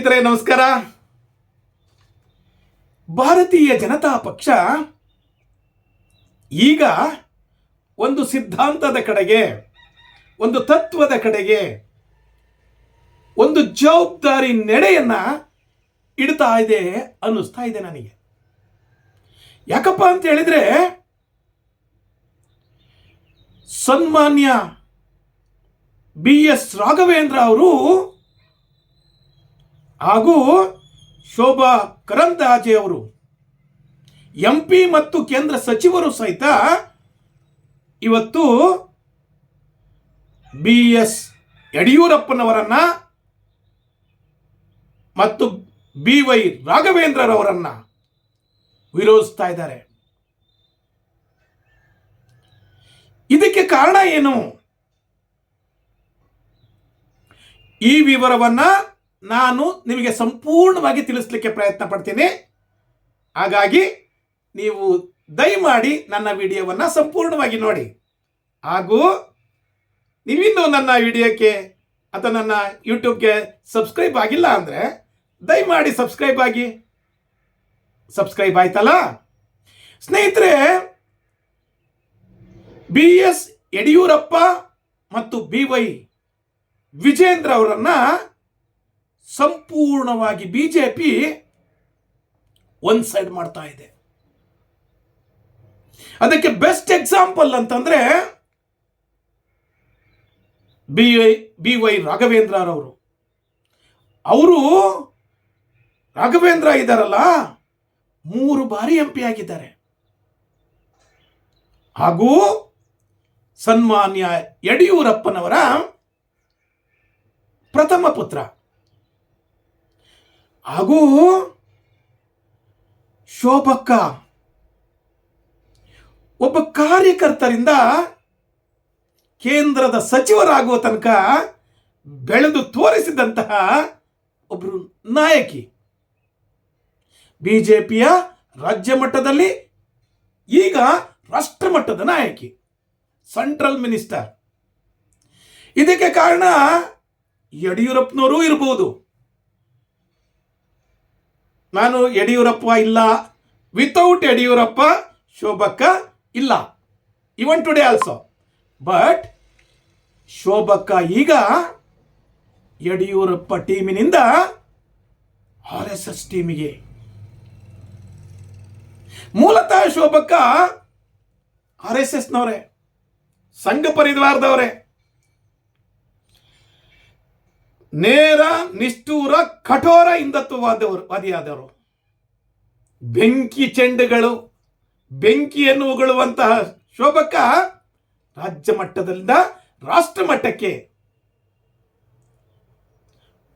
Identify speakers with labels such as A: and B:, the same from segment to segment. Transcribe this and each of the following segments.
A: ಸ್ನೇಹಿತರೆ, ನಮಸ್ಕಾರ. ಭಾರತೀಯ ಜನತಾ ಪಕ್ಷ ಈಗ ಒಂದು ಸಿದ್ಧಾಂತದ ಕಡೆಗೆ, ಒಂದು ತತ್ವದ ಕಡೆಗೆ, ಒಂದು ಜವಾಬ್ದಾರಿ ನೆಡೆಯನ್ನ ಇಡ್ತಾ ಇದೆ ಅನ್ನಿಸ್ತಾ ಇದೆ ನನಗೆ. ಯಾಕಪ್ಪ ಅಂತ ಹೇಳಿದ್ರೆ, ಸನ್ಮಾನ್ಯ ಬಿ ಎಸ್ ರಾಘವೇಂದ್ರ ಅವರು ಹಾಗೂ ಶೋಭಾ ಕರಂದಾಜೆ ಅವರು ಎಂ ಪಿ ಮತ್ತು ಕೇಂದ್ರ ಸಚಿವರು ಸಹಿತ ಇವತ್ತು ಬಿ ಎಸ್ ಯಡಿಯೂರಪ್ಪನವರನ್ನ ಮತ್ತು ಬಿ ವೈ ರಾಘವೇಂದ್ರರವರನ್ನ ವಿರೋಧಿಸ್ತಾ ಇದ್ದಾರೆ. ಇದಕ್ಕೆ ಕಾರಣ ಏನು? ಈ ವಿವರವನ್ನ ನಾನು ನಿಮಗೆ ಸಂಪೂರ್ಣವಾಗಿ ತಿಳಿಸ್ಲಿಕ್ಕೆ ಪ್ರಯತ್ನ ಪಡ್ತೀನಿ. ಹಾಗಾಗಿ ನೀವು ದಯಮಾಡಿ ನನ್ನ ವಿಡಿಯೋವನ್ನು ಸಂಪೂರ್ಣವಾಗಿ ನೋಡಿ. ಹಾಗೂ ನೀವಿನ್ನೂ ನನ್ನ ವಿಡಿಯೋಕ್ಕೆ ಅಥವಾ ನನ್ನ ಯೂಟ್ಯೂಬ್ಗೆ ಸಬ್ಸ್ಕ್ರೈಬ್ ಆಗಿಲ್ಲ ಅಂದರೆ ದಯಮಾಡಿ ಸಬ್ಸ್ಕ್ರೈಬ್ ಆಗಿ. ಸಬ್ಸ್ಕ್ರೈಬ್ ಆಯ್ತಲ್ಲ? ಸ್ನೇಹಿತರೆ, ಬಿ ಎಸ್ ಯಡಿಯೂರಪ್ಪ ಮತ್ತು ಬಿ ವೈ ವಿಜೇಂದ್ರ ಅವರನ್ನ ಸಂಪೂರ್ಣವಾಗಿ B J P one side ಮಾಡ್ತಾ ಇದೆ. ಅದಕ್ಕೆ ಬೆಸ್ಟ್ ಎಕ್ಸಾಂಪಲ್ ಅಂತಂದ್ರೆ ಬಿ ವೈ ಬಿ ವೈ ರಾಘವೇಂದ್ರರವರು ಅವರು. ರಾಘವೇಂದ್ರ ಇದ್ದಾರಲ್ಲ, ಮೂರು ಬಾರಿ ಎಂ ಪಿ ಆಗಿದ್ದಾರೆ. ಹಾಗೂ ಸನ್ಮಾನ್ಯ ಯಡಿಯೂರಪ್ಪನವರ ಪ್ರಥಮ ಪುತ್ರ. ಹಾಗೂ ಶೋಭಕ್ಕ ಒಬ್ಬ ಕಾರ್ಯಕರ್ತರಿಂದ ಕೇಂದ್ರದ ಸಚಿವರಾಗುವ ತನಕ ಬೆಳೆದು ತೋರಿಸಿದಂತಹ ಒಬ್ಬರು ನಾಯಕಿ. ಬಿಜೆಪಿಯ ರಾಜ್ಯ ಮಟ್ಟದಲ್ಲಿ ಈಗ ರಾಷ್ಟ್ರ ಮಟ್ಟದ ನಾಯಕಿ, ಸೆಂಟ್ರಲ್ ಮಿನಿಸ್ಟರ್. ಇದಕ್ಕೆ ಕಾರಣ ಯಡಿಯೂರಪ್ಪನವರು ಇರಬಹುದು ನಾನು ಯಡಿಯೂರಪ್ಪ ಇಲ್ಲ. ವಿತೌಟ್ ಯಡಿಯೂರಪ್ಪ ಶೋಭಕ್ಕ ಇಲ್ಲ. ಇವನ್ ಟುಡೇ ಆಲ್ಸೋ ಬಟ್ ಶೋಭಕ್ಕ ಈಗ ಯಡಿಯೂರಪ್ಪ ಟೀಮಿನಿಂದ ಆರ್ ಎಸ್ ಎಸ್ ಟೀಮಿಗೆ. ಮೂಲತಃ ಶೋಭಕ್ಕ ಆರ್ ಎಸ್ ಎಸ್ನವರೇ, ಸಂಘ ಪರಿವಾರದವರೇ. ನೇರ, ನಿಷ್ಠೂರ, ಕಠೋರ ಹಿಂದುತ್ವವಾದವರು ವಾದಿಯಾದವರು. ಬೆಂಕಿ ಚೆಂಡುಗಳು ಬೆಂಕಿಯನ್ನು ಉಗುಳುವಂತಹ ಶೋಭಕ ರಾಜ್ಯ ಮಟ್ಟದಿಂದ ರಾಷ್ಟ್ರ ಮಟ್ಟಕ್ಕೆ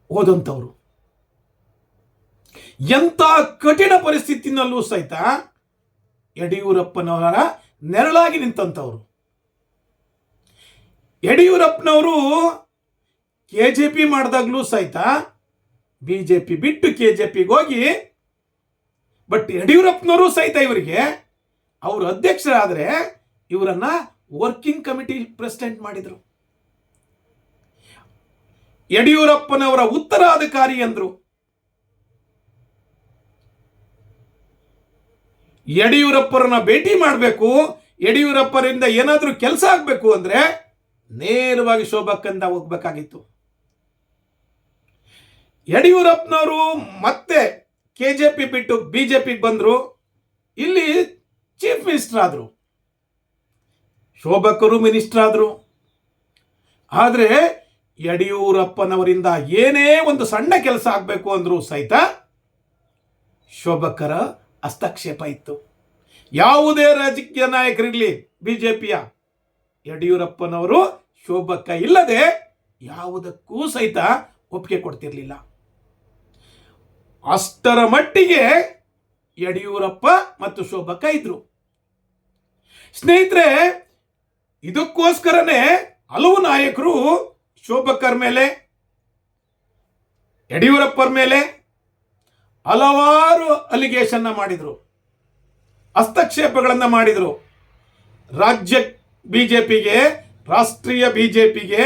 A: ಹೋದಂಥವ್ರು. ಎಂಥ ಕಠಿಣ ಪರಿಸ್ಥಿತಿನಲ್ಲೂ ಸಹಿತ ಯಡಿಯೂರಪ್ಪನವರ ನೆರಳಾಗಿ ನಿಂತಂಥವ್ರು. ಯಡಿಯೂರಪ್ಪನವರು ಕೆ ಜೆ ಪಿ ಮಾಡಿದಾಗಲೂ ಸಹಿತ ಬಿ ಜೆ ಪಿ ಬಿಟ್ಟು ಕೆ ಜೆ ಪಿಗೆ ಹೋಗಿ ಬಟ್ ಯಡಿಯೂರಪ್ಪನವರು ಸಹಿತ ಇವರಿಗೆ ಅವರು ಅಧ್ಯಕ್ಷರಾದರೆ ಇವರನ್ನ ವರ್ಕಿಂಗ್ ಕಮಿಟಿ ಪ್ರೆಸಿಡೆಂಟ್ ಮಾಡಿದರು. ಯಡಿಯೂರಪ್ಪನವರ ಉತ್ತರಾಧಿಕಾರಿ ಅಂದರು. ಯಡಿಯೂರಪ್ಪರನ್ನ ಭೇಟಿ ಮಾಡಬೇಕು, ಯಡಿಯೂರಪ್ಪರಿಂದ ಏನಾದರೂ ಕೆಲಸ ಆಗಬೇಕು ಅಂದರೆ ನೇರವಾಗಿ ಶೋಭಕ್ಕಂದ ಹೋಗ್ಬೇಕಾಗಿತ್ತು. ಯಡಿಯೂರಪ್ಪನವರು ಮತ್ತೆ ಕೆ ಜೆ ಪಿ ಬಿಟ್ಟು ಬಿ ಜೆ ಪಿಗೆ ಬಂದರು. ಇಲ್ಲಿ ಚೀಫ್ ಮಿನಿಸ್ಟರ್ ಆದರು. ಶೋಭಕರು ಮಿನಿಸ್ಟರ್ ಆದರು. ಆದರೆ ಯಡಿಯೂರಪ್ಪನವರಿಂದ ಏನೇ ಒಂದು ಸಣ್ಣ ಕೆಲಸ ಆಗಬೇಕು ಅಂದರೂ ಸಹಿತ ಶೋಭಕರ ಹಸ್ತಕ್ಷೇಪ ಇತ್ತು. ಯಾವುದೇ ರಾಜಕೀಯ ನಾಯಕರಿರಲಿ ಬಿ ಜೆ ಪಿಯ ಯಡಿಯೂರಪ್ಪನವರು ಶೋಭಕ ಇಲ್ಲದೆ ಯಾವುದಕ್ಕೂ ಸಹಿತ ಒಪ್ಪಿಗೆ ಕೊಡ್ತಿರ್ಲಿಲ್ಲ. ಅಷ್ಟರ ಮಟ್ಟಿಗೆ ಯಡಿಯೂರಪ್ಪ ಮತ್ತು ಶೋಭಕ್ಕ ಇದ್ರು ಸ್ನೇಹಿತರೆ, ಇದಕ್ಕೋಸ್ಕರನೇ ಹಲವು ನಾಯಕರು ಶೋಭಕ್ಕರ ಮೇಲೆ, ಯಡಿಯೂರಪ್ಪರ ಮೇಲೆ ಹಲವಾರು ಅಲಿಗೇಷನ್ನ ಮಾಡಿದರು, ಹಸ್ತಕ್ಷೇಪಗಳನ್ನು ಮಾಡಿದರು. ರಾಜ್ಯ ಬಿಜೆಪಿಗೆ, ರಾಷ್ಟ್ರೀಯ ಬಿಜೆಪಿಗೆ,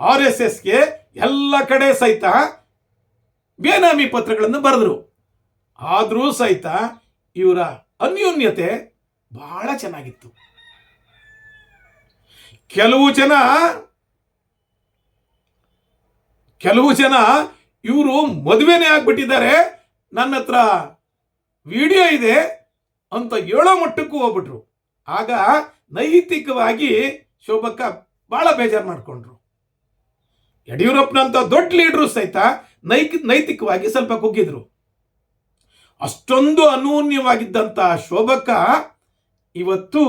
A: ಆರ್ ಎಸ್ ಎಸ್ಗೆ ಎಲ್ಲ ಕಡೆ ಸಹಿತ ಬೇನಾಮಿ ಪತ್ರಗಳನ್ನು ಬರೆದರು. ಆದರೂ ಸಹಿತ ಇವರ ಅನ್ಯೋನ್ಯತೆ ಬಹಳ ಚೆನ್ನಾಗಿತ್ತು. ಕೆಲವು ಜನ ಕೆಲವು ಜನ ಇವರು ಮದುವೆನೇ ಆಗ್ಬಿಟ್ಟಿದ್ದಾರೆ, ನನ್ನ ಹತ್ರ ವಿಡಿಯೋ ಇದೆ ಅಂತ ಹೇಳೋ ಮಟ್ಟಕ್ಕೂ ಹೋಗ್ಬಿಟ್ರು. ಆಗ ನೈತಿಕವಾಗಿ ಶೋಭಕ್ಕ ಬಹಳ ಬೇಜಾರು ಮಾಡಿಕೊಂಡ್ರು. ಯಡಿಯೂರಪ್ಪನಂತ ದೊಡ್ಡ ಲೀಡ್ರು ಸಹಿತ ನೈಕ್, ನೈತಿಕವಾಗಿ ಸ್ವಲ್ಪ ಕುಗ್ಗಿದ್ರು. ಅಷ್ಟೊಂದು ಅನೂನ್ಯವಾಗಿದ್ದಂಥ ಶೋಭಕ ಇವತ್ತು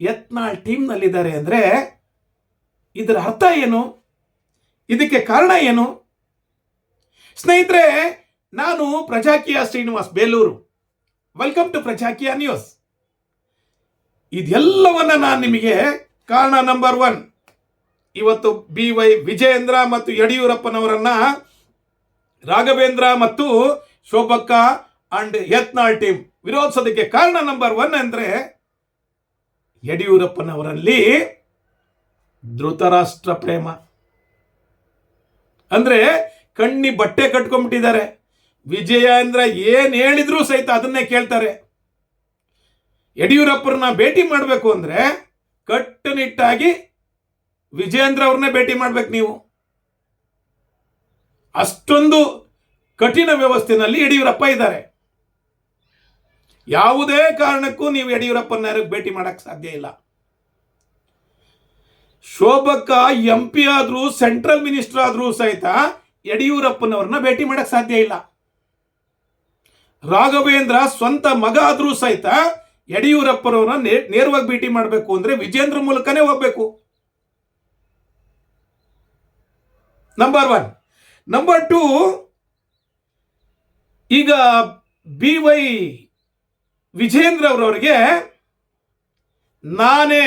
A: ಯತ್ನಾಳ್ ಟೀಮ್ನಲ್ಲಿದ್ದಾರೆ ಅಂದರೆ ಇದರ ಅರ್ಥ ಏನು? ಇದಕ್ಕೆ ಕಾರಣ ಏನು? ಸ್ನೇಹಿತರೆ, ನಾನು Prajakeeya Srinivas Belur. Welcome to Prajakeeya news ಇದೆಲ್ಲವನ್ನ ನಾನು ನಿಮಗೆ ಕಾರಣ ನಂಬರ್ ಒನ್ ಇವತ್ತು ಬಿ ವೈ ವಿಜಯೇಂದ್ರ ಮತ್ತು ಯಡಿಯೂರಪ್ಪನವರನ್ನ ರಾಘವೇಂದ್ರ ಮತ್ತು ಶೋಭಕ್ಕ ಅಂಡ್ ಯತ್ನಾಳ್ ಟೀಮ್ ವಿರೋಧಿಸೋದಕ್ಕೆ ಕಾರಣ ನಂಬರ್ ಒನ್ ಅಂದ್ರೆ ಯಡಿಯೂರಪ್ಪನವರಲ್ಲಿ ಧೃತರಾಷ್ಟ್ರ ಪ್ರೇಮ. ಅಂದ್ರೆ ಕಣ್ಣಿ ಬಟ್ಟೆ ಕಟ್ಕೊಂಡ್ಬಿಟ್ಟಿದ್ದಾರೆ. ವಿಜಯೇಂದ್ರ ಏನ್ ಹೇಳಿದ್ರು ಸಹಿತ ಅದನ್ನೇ ಕೇಳ್ತಾರೆ. ಯಡಿಯೂರಪ್ಪರನ್ನ ಭೇಟಿ ಮಾಡಬೇಕು ಅಂದ್ರೆ ಕಟ್ಟುನಿಟ್ಟಾಗಿ ವಿಜಯೇಂದ್ರ ಅವ್ರನ್ನೇ ಭೇಟಿ ಮಾಡ್ಬೇಕು ನೀವು. ಅಷ್ಟೊಂದು ಕಠಿಣ ವ್ಯವಸ್ಥೆನಲ್ಲಿ ಯಡಿಯೂರಪ್ಪ ಇದ್ದಾರೆ. ಯಾವುದೇ ಕಾರಣಕ್ಕೂ ನೀವು ಯಡಿಯೂರಪ್ಪನ ಭೇಟಿ ಮಾಡಕ್ಕೆ ಸಾಧ್ಯ ಇಲ್ಲ. ಶೋಭಕ್ಕ ಎಂ ಪಿ ಆದ್ರೂ ಸೆಂಟ್ರಲ್ ಮಿನಿಸ್ಟರ್ ಆದರೂ ಸಹಿತ ಯಡಿಯೂರಪ್ಪನವ್ರನ್ನ ಭೇಟಿ ಮಾಡಕ್ ಸಾಧ್ಯ ಇಲ್ಲ. ರಾಘವೇಂದ್ರ ಸ್ವಂತ ಮಗ ಆದರೂ ಸಹಿತ ಯಡಿಯೂರಪ್ಪನವ್ರನ್ನ ನೇರವಾಗಿ ಭೇಟಿ ಮಾಡಬೇಕು ಅಂದ್ರೆ ವಿಜೇಂದ್ರ ಮೂಲಕನೇ ಹೋಗ್ಬೇಕು. ನಂಬರ್ ಒನ್ ನಂಬರ್ ಟೂ ಈಗ ಬಿ ವೈ ವಿಜೇಂದ್ರ ಅವರವರಿಗೆ ನಾನೇ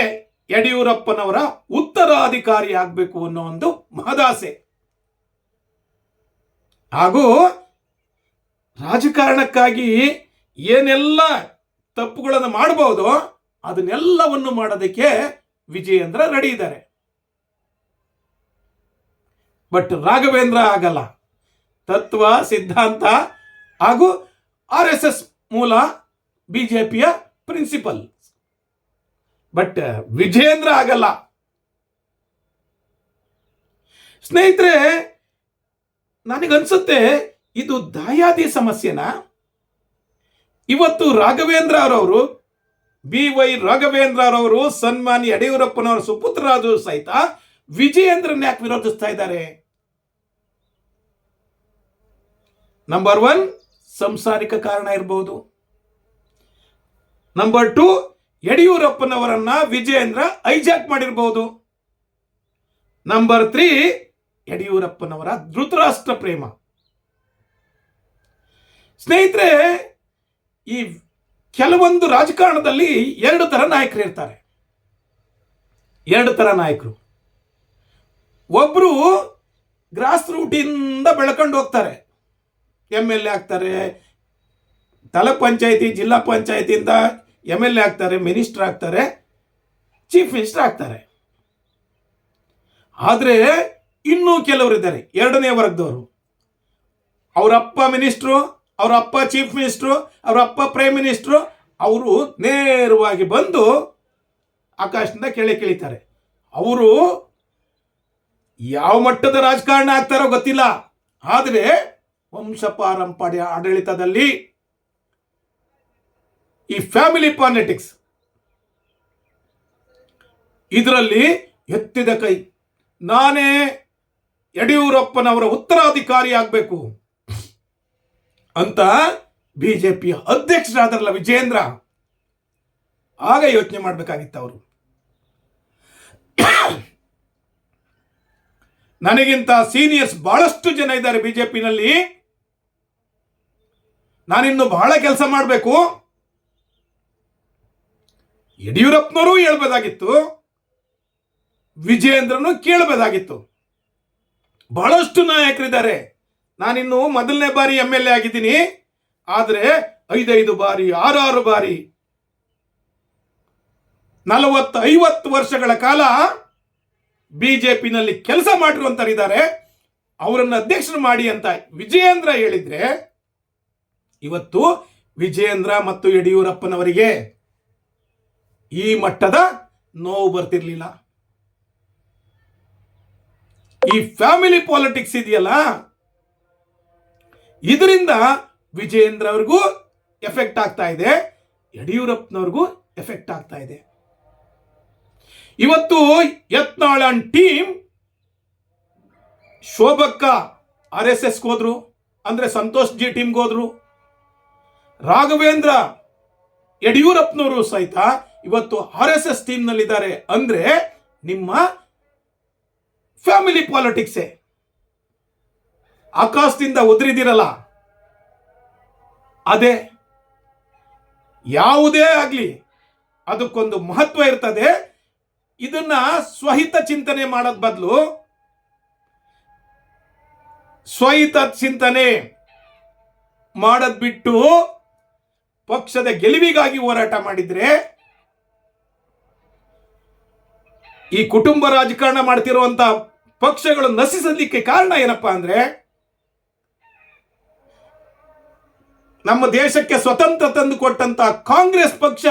A: ಯಡಿಯೂರಪ್ಪನವರ ಉತ್ತರಾಧಿಕಾರಿ ಆಗಬೇಕು ಅನ್ನೋ ಒಂದು ಮಹದಾಸೆ. ಹಾಗೂ ರಾಜಕಾರಣಕ್ಕಾಗಿ ಏನೆಲ್ಲ ತಪ್ಪುಗಳನ್ನು ಮಾಡಬಹುದು ಅದನ್ನೆಲ್ಲವನ್ನು ಮಾಡೋದಕ್ಕೆ ವಿಜಯೇಂದ್ರ ರೆಡಿ ಇದ್ದಾರೆ. ಬಟ್ ರಾಘವೇಂದ್ರ ಆಗಲ್ಲ. ತತ್ವ, ಸಿದ್ಧಾಂತ ಹಾಗೂ ಆರ್ ಎಸ್ ಎಸ್ ಮೂಲ ಬಿಜೆಪಿಯ ಪ್ರಿನ್ಸಿಪಲ್ ಬಟ್ ವಿಜೇಂದ್ರ ಆಗಲ್ಲ. ಸ್ನೇಹಿತರೆ, ನನಗನ್ಸುತ್ತೆ ಇದು ದಾಯಾದಿ ಸಮಸ್ಯೆನ? ಇವತ್ತು ರಾಘವೇಂದ್ರ ಅವರವರು, ಬಿ ವೈ ರಾಘವೇಂದ್ರ ಅವರವರು ಸನ್ಮಾನಿ ಯಡಿಯೂರಪ್ಪನವರ ಸುಪುತ್ರರಾದರು ಸಹಿತ ವಿಜಯೇಂದ್ರನ್ ಯಾಕೆ ವಿರೋಧಿಸ್ತಾ ಇದ್ದಾರೆ? ನಂಬರ್ ಒನ್ ಸಂಸಾರಿಕ ಕಾರಣ ಇರಬಹುದು ನಂಬರ್ ಟು ಯಡಿಯೂರಪ್ಪನವರನ್ನ ವಿಜಯೇಂದ್ರ ಐಜಾಕ್ ಮಾಡಿರಬಹುದು ನಂಬರ್ ತ್ರೀ ಯಡಿಯೂರಪ್ಪನವರ ಧೃತರಾಷ್ಟ್ರ ಪ್ರೇಮ. ಸ್ನೇಹಿತರೆ, ಈ ಕೆಲವೊಂದು ರಾಜಕಾರಣದಲ್ಲಿ ಎರಡು ತರ ನಾಯಕರು ಇರ್ತಾರೆ. ಎರಡು ತರ ನಾಯಕರು. ಒಬ್ರು ಗ್ರಾಸ್ ರೂಟಿಂದ ಬೆಳ್ಕೊಂಡು ಹೋಗ್ತಾರೆ. ಎಂ ಎಲ್ ಎ ಆಗ್ತಾರೆ. ತಾಲೂಕ್ ಪಂಚಾಯತಿ, ಜಿಲ್ಲಾ ಪಂಚಾಯತಿಯಿಂದ ಎಂ ಎಲ್ ಎ ಆಗ್ತಾರೆ, ಮಿನಿಸ್ಟರ್ ಆಗ್ತಾರೆ, ಚೀಫ್ ಮಿನಿಸ್ಟರ್ ಆಗ್ತಾರೆ. ಆದರೆ ಇನ್ನೂ ಕೆಲವರು ಇದ್ದಾರೆ. ಎರಡನೇ ವರ್ಗದವರು. ಅವರ ಅಪ್ಪ ಮಿನಿಸ್ಟ್ರು, ಅವರ ಅಪ್ಪ ಚೀಫ್ ಮಿನಿಸ್ಟ್ರು, ಅವರ ಅಪ್ಪ ಪ್ರೈಮ್ ಮಿನಿಸ್ಟ್ರು, ಅವರು ನೇರವಾಗಿ ಬಂದು ಆಕಾಶದಿಂದ ಕೆಳೆ ಕೇಳಿತಾರೆ. ಅವರು ಯಾವ ಮಟ್ಟದ ರಾಜಕಾರಣ ಆಗ್ತಾರೋ ಗೊತ್ತಿಲ್ಲ. ಆದರೆ ವಂಶ ಪಾರಂಪರ್ಯ ಆಡಳಿತದಲ್ಲಿ ಈ ಫ್ಯಾಮಿಲಿ ಪಾಲಿಟಿಕ್ಸ್ ಇದರಲ್ಲಿ ಎತ್ತಿದ ಕೈ. ನಾನೇ ಯಡಿಯೂರಪ್ಪನವರ ಉತ್ತರಾಧಿಕಾರಿ ಆಗಬೇಕು ಅಂತ ಬಿಜೆಪಿಯ ಅಧ್ಯಕ್ಷರಾದ್ರಲ್ಲ ವಿಜೇಂದ್ರ, ಆಗ ಯೋಚನೆ ಮಾಡಬೇಕಾಗಿತ್ತು ಅವರು. ನನಗಿಂತ ಸೀನಿಯರ್ಸ್ ಬಹಳಷ್ಟು ಜನ ಇದ್ದಾರೆ ಬಿಜೆಪಿನಲ್ಲಿ. ನಾನಿನ್ನು ಬಹಳ ಕೆಲಸ ಮಾಡಬೇಕು. ಯಡಿಯೂರಪ್ಪನವರು ಹೇಳ್ಬೋದಾಗಿತ್ತು, ವಿಜಯೇಂದ್ರನು ಕೇಳಬೇಕಾಗಿತ್ತು ಬಹಳಷ್ಟು ನಾಯಕರಿದ್ದಾರೆ. ನಾನಿನ್ನು ಮೊದಲನೇ ಬಾರಿ ಎಂ ಎಲ್ ಎ ಆಗಿದ್ದೀನಿ. ಆದರೆ ಐದೈದು ಬಾರಿ, ಆರಾರು ಬಾರಿ ನಲವತ್ತು ಐವತ್ತು ವರ್ಷಗಳ ಕಾಲ ಬಿ ಜೆ ಪಿನಲ್ಲಿ ಕೆಲಸ ಮಾಡಿರುವಂತರಿದ್ದಾರೆ ಅವರನ್ನು ಅಧ್ಯಕ್ಷರು ಮಾಡಿ ಅಂತ ವಿಜಯೇಂದ್ರ ಹೇಳಿದ್ರೆ ಇವತ್ತು ವಿಜಯೇಂದ್ರ ಮತ್ತು ಯಡಿಯೂರಪ್ಪನವರಿಗೆ ಈ ಮಟ್ಟದ ನೋವು ಬರ್ತಿರ್ಲಿಲ್ಲ. ಈ ಫ್ಯಾಮಿಲಿ ಪಾಲಿಟಿಕ್ಸ್ ಇದೆಯಲ್ಲ? ಇದರಿಂದ ವಿಜಯೇಂದ್ರ ಅವ್ರಿಗೂ ಎಫೆಕ್ಟ್ ಆಗ್ತಾ ಇದೆ, ಯಡಿಯೂರಪ್ಪನವ್ರಿಗೂ ಎಫೆಕ್ಟ್ ಆಗ್ತಾ ಇದೆ. ಇವತ್ತು ಯತ್ನಾಳನ್ ಟೀಮ್ ಶೋಭಕ್ಕ ಆರ್ ಎಸ್ ಎಸ್ ಹೋದ್ರು ಅಂದ್ರೆ ಸಂತೋಷ್ ಜಿ ಟೀಮ್ಗೆ ಹೋದ್ರು ರಾಘವೇಂದ್ರ ಯಡಿಯೂರಪ್ಪನವರು ಸಹಿತ ಇವತ್ತು ಆರ್ ಎಸ್ ಎಸ್ ಟೀಮ್ನಲ್ಲಿದ್ದಾರೆ. ಅಂದ್ರೆ ನಿಮ್ಮ ಫ್ಯಾಮಿಲಿ ಪಾಲಿಟಿಕ್ಸೇ. ಆಕಾಶದಿಂದ ಉದುರಿದಿರಲ್ಲ. ಅದೇ ಯಾವುದೇ ಆಗಲಿ ಅದಕ್ಕೊಂದು ಮಹತ್ವ ಇರ್ತದೆ. ಇದನ್ನ ಸ್ವಹಿತ ಚಿಂತನೆ ಮಾಡೋದ್ ಬದಲು ಸ್ವಹಿತ ಚಿಂತನೆ ಮಾಡದ್ ಬಿಟ್ಟು ಪಕ್ಷದ ಗೆಲುವಿಗಾಗಿ ಹೋರಾಟ ಮಾಡಿದ್ರೆ ಈ ಕುಟುಂಬ ರಾಜಕಾರಣ ಮಾಡ್ತಿರುವಂತ ಪಕ್ಷಗಳು ನಶಿಸಲಿಕ್ಕೆ ಕಾರಣ ಏನಪ್ಪಾ ಅಂದ್ರೆ ನಮ್ಮ ದೇಶಕ್ಕೆ ಸ್ವತಂತ್ರ ತಂದು ಕೊಟ್ಟಂತ ಕಾಂಗ್ರೆಸ್ ಪಕ್ಷ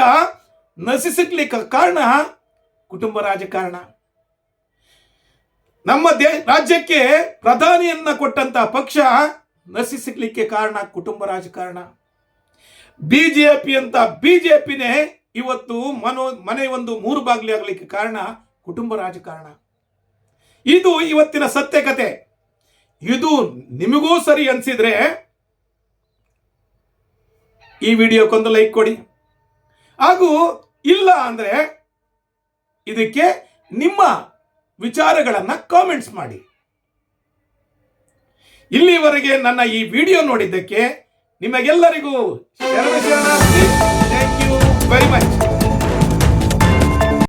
A: ನಶಿಸಲಿಕ್ಕೆ ಕಾರಣ ಕುಟುಂಬ ರಾಜಕಾರಣ. ನಮ್ಮ ದೇ ರಾಜ್ಯಕ್ಕೆ ಪ್ರಧಾನಿಯನ್ನ ಕೊಟ್ಟಂತ ಪಕ್ಷ ನಶಿಸಲಿಕ್ಕೆ ಕಾರಣ ಕುಟುಂಬ ರಾಜಕಾರಣ. ಬಿಜೆಪಿ ಅಂತ ಬಿಜೆಪಿನೇ ಇವತ್ತು ಮನೋ ಮನೆ ಒಂದು ಮೂರು ಬಾಗಿಲು ಆಗಲಿಕ್ಕೆ ಕಾರಣ ಕುಟುಂಬ ರಾಜಕಾರಣ. ಇದು ಇವತ್ತಿನ ಸತ್ಯ ಕತೆ ಇದು ನಿಮಗೂ ಸರಿ ಅನ್ಸಿದ್ರೆ ಈ ವಿಡಿಯೋಕ್ಕೊಂದು ಲೈಕ್ ಕೊಡಿ. ಹಾಗೂ ಇಲ್ಲ ಅಂದ್ರೆ ಇದಕ್ಕೆ ನಿಮ್ಮ ವಿಚಾರಗಳನ್ನು ಕಾಮೆಂಟ್ಸ್ ಮಾಡಿ. ಇಲ್ಲಿವರೆಗೆ ನನ್ನ ಈ ವಿಡಿಯೋ ನೋಡಿದ್ದಕ್ಕೆ ನಿಮಗೆಲ್ಲರಿಗೂ ಥ್ಯಾಂಕ್ ಯು ವೆರಿ ಮಚ್